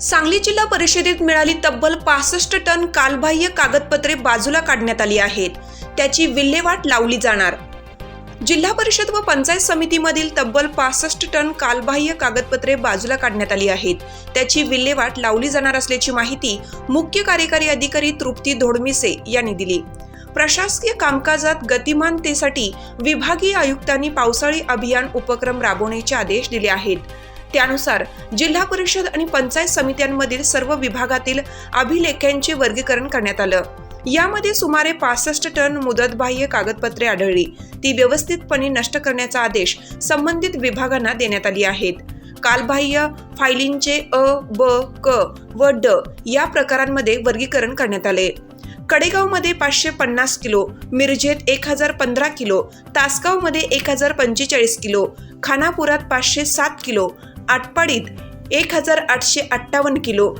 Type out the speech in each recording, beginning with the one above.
सांगली जिल्हा परिषदेत मिळाली तब्बल पासष्ट टन कालबाह्य कागदपत्रे बाजूला काढण्यात आली आहेत. त्याची विल्हेवाट लावली जाणार. जिल्हा परिषद व पंचायत समितीमधील तब्बल पासष्ट टन कालबाह्य कागदपत्रे बाजूला काढण्यात आली आहेत. त्याची विल्हेवाट लावली जाणार असल्याची माहिती मुख्य कार्यकारी अधिकारी तृप्ती धोडमिसे यांनी दिली. प्रशासकीय कामकाजात गतिमानतेसाठी विभागीय आयुक्तांनी पावसाळी अभियान उपक्रम राबवण्याचे आदेश दिले आहेत. त्यानुसार जिल्हा परिषद आणि पंचायत समित्यांमधील सर्व विभागातील अभिलेख्यांचे वर्गीकरण करण्यात आलं. यामध्ये सुमारे पासष्ट टन मुदतबाह्य कागदपत्रे आढळली. ती व्यवस्थितपणे नष्ट करण्याचा आदेश संबंधित विभागांना देण्यात आली आहेत. कालबाह्य फायलींचे अ ब क व ड या प्रकारांमध्ये वर्गीकरण करण्यात आले. कडेगावमध्ये पाचशे पन्नास किलो मिरजेत एक हजार पंधरा किलो तासगावमध्ये एक हजार पंचेचाळीस किलो खानापुरात पाचशे सात किलो आटपाडीत एक हजार आठशे अठ्ठावन्न किलो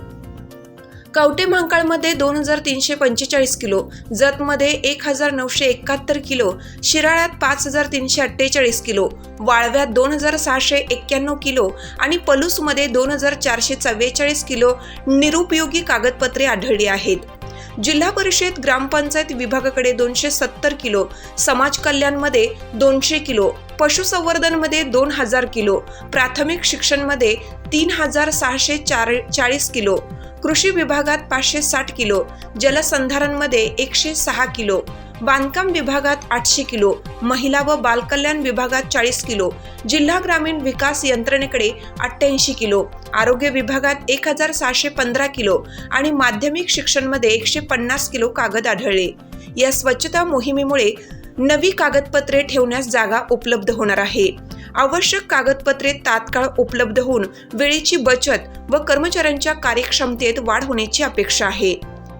कवटे महांकाळमध्ये दोन हजार तीनशे पंचेचाळीस किलो जतमध्ये एक हजार नऊशे एकाहत्तर किलो शिराळ्यात पाच हजार तीनशे अठ्ठेचाळीस किलो वाळव्यात दोन हजार सहाशे एक्क्याण्णव किलो आणि पलूसमध्ये दोन हजार चारशे चव्वेचाळीस किलो निरुपयोगी कागदपत्रे आढळली आहेत. जिल्हा परिषद ग्रामपंचायत विभागाकडे दोनशे सत्तर किलो समाज कल्याणमध्ये दोनशे किलो पशुसंवर्धनमध्ये दोन हजार किलो प्राथमिक शिक्षणमध्ये तीन हजार सहाशे चार चाळीस किलो कृषी विभागात पाचशे साठ किलो जलसंधारणमध्ये एकशे सहा किलो बांधकाम विभागात आठशे किलो महिला व बालकल्याण विभागात चाळीस किलो जिल्हा ग्रामीण विकास यंत्रणेकडे अठ्ठ्याऐंशी किलो आरोग्य विभागात एक हजार सहाशे पंधरा किलो आणि माध्यमिक शिक्षणमध्ये एकशे पन्नास किलो कागद आढळले. या स्वच्छता मोहिमेमुळे नवी कागदपत्रे ठेवण्यास जागा उपलब्ध होणार आहे. आवश्यक कागदपत्रे तात्काळ उपलब्ध होऊन वेळेची बचत व कर्मचाऱ्यांच्या कार्यक्षमतेत वाढ होण्याची अपेक्षा आहे.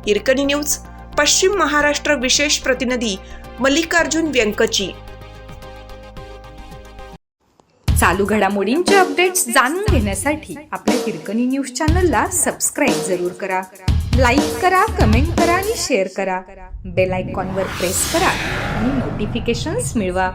हिरकणी न्यूज पश्चिम महाराष्ट्र विशेष प्रतिनिधी मल्लिकार्जुन व्यंकची. चालू घडामोडींचे अपडेट्स जाणून घेण्यासाठी आपल्या हिरकणी न्यूज चॅनलला सबस्क्राईब जरूर करा. लाईक करा कमेंट करा आणि शेअर करा. बेल आयकॉनवर प्रेस करा आणि नोटिफिकेशन्स मिळवा.